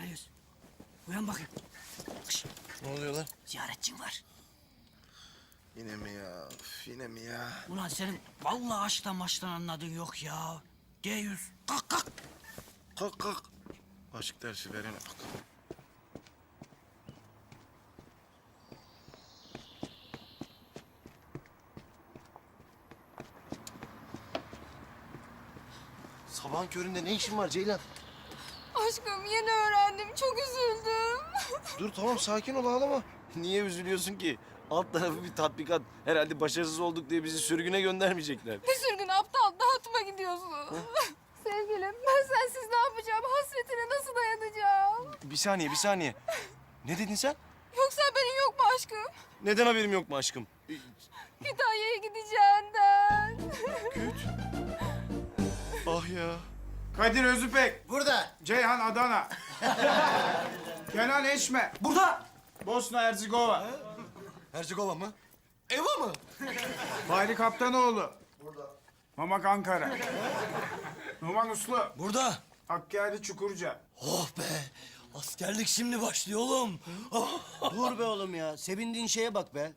Çayız. Uyan bakayım. Şş, Ne oluyor lan? ziyaretçin var. Yine mi ya? Üf, yine mi ya? Ulan senin vallahi aşktan maçtan anladığın yok ya. D100. Kalk kalk. Kalk kalk. Aşk dersi verene bak. Sabahın köründe ne işin var Ceylan? Aşkım yeni öğrendim. Çok üzüldüm. Dur tamam sakin ol ağlama. Niye üzülüyorsun ki? Alt tarafı bir tatbikat. Herhalde başarısız olduk diye bizi sürgüne göndermeyecekler. Bir sürü gün aptal dağıtıma gidiyorsun. Sevgilim ben sensiz ne yapacağım? Hasretine nasıl dayanacağım? Bir saniye bir saniye. Ne dedin sen? Yoksa haberin yok mu aşkım? Neden haberim yok mu aşkım? Kütahya'ya gideceğinden. Güt. Ah ya. Kadir Özüpek. Burada. Ceyhan Adana. Kenan Eşme. Burada. Bosna Herzegova. Hercegova mı? Eva mı? Bahri Kaptanoğlu. Burada. Mamak Ankara. Numan Uslu. Burada. Hakkari Çukurca. Oh be. Askerlik şimdi başlıyor oğlum. Dur be oğlum ya. Sevindiğin şeye bak be.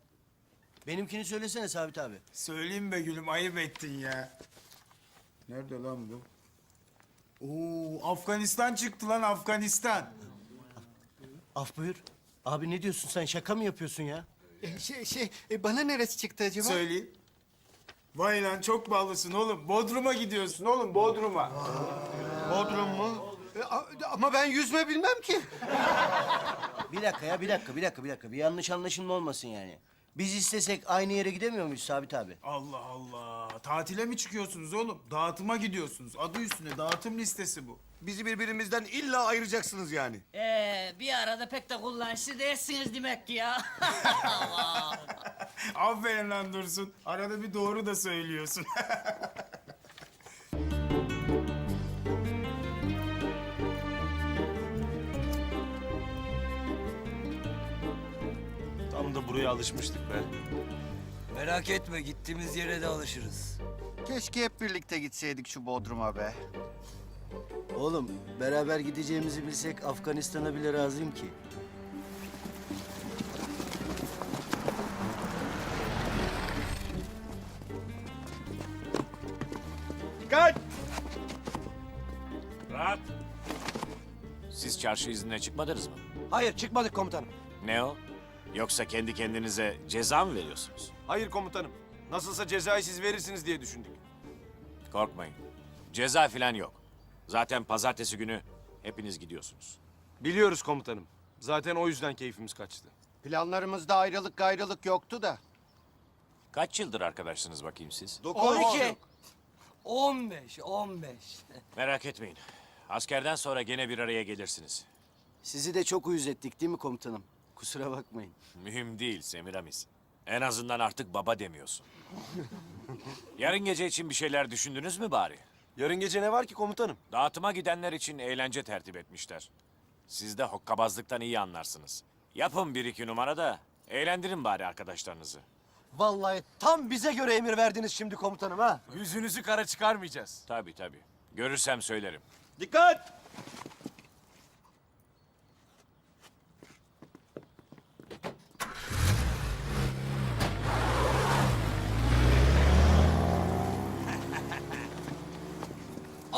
Benimkini söylesene Sabit abi. Söyleyeyim be gülüm ayıp ettin ya. Nerede lan bu? Oo, Afganistan çıktı lan Afganistan. Af buyur. Abi ne diyorsun sen? Şaka mı yapıyorsun ya? E, Şey, şey, e, bana neresi çıktı acaba? Söyleyeyim. Vay lan çok ballısın oğlum. Bodrum'a gidiyorsun oğlum Bodrum'a. Bodrum mu? E, a- ama ben yüzme bilmem ki. Bir dakika ya, bir dakika, bir dakika, bir dakika. Bir yanlış anlaşılma olmasın yani. Biz istesek aynı yere gidemiyor muyuz Sabit abi? Allah Allah. Tatile mi çıkıyorsunuz oğlum? Dağıtıma gidiyorsunuz. Adı üstüne dağıtım listesi bu. Bizi birbirimizden illa ayıracaksınız yani. Ee, bir arada pek de kullanışlı değilsiniz demek ki ya. Aferin lan Dursun. Arada bir doğru da söylüyorsun. Tam da buraya alışmıştık be. Merak etme gittiğimiz yere de alışırız. Keşke hep birlikte gitseydik şu Bodrum'a be. Oğlum, beraber gideceğimizi bilsek Afganistan'a bile razıyım ki. Dikkat! Rahat. Siz çarşı iznine çıkmadınız mı? Hayır çıkmadık komutanım. Ne o? Yoksa kendi kendinize ceza mı veriyorsunuz? Hayır komutanım. Nasılsa cezayı siz verirsiniz diye düşündük. Korkmayın. Ceza falan yok. Zaten pazartesi günü hepiniz gidiyorsunuz. Biliyoruz komutanım. Zaten o yüzden keyfimiz kaçtı. Planlarımızda ayrılık gayrılık yoktu da. Kaç yıldır arkadaşsınız bakayım siz? 12. 15, 15. Merak etmeyin. Askerden sonra gene bir araya gelirsiniz. Sizi de çok uyuz ettik değil mi komutanım? Kusura bakmayın. Mühim değil Semiramis. En azından artık baba demiyorsun. Yarın gece için bir şeyler düşündünüz mü bari? Yarın gece ne var ki komutanım? Dağıtıma gidenler için eğlence tertip etmişler. Siz de hokkabazlıktan iyi anlarsınız. Yapın bir iki numara da eğlendirin bari arkadaşlarınızı. Vallahi tam bize göre emir verdiniz şimdi komutanım ha. Yüzünüzü kara çıkarmayacağız. Tabii tabii. Görürsem söylerim. Dikkat!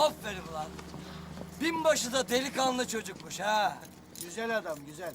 Aferin lan. Binbaşı da delikanlı çocukmuş ha. Güzel adam, güzel.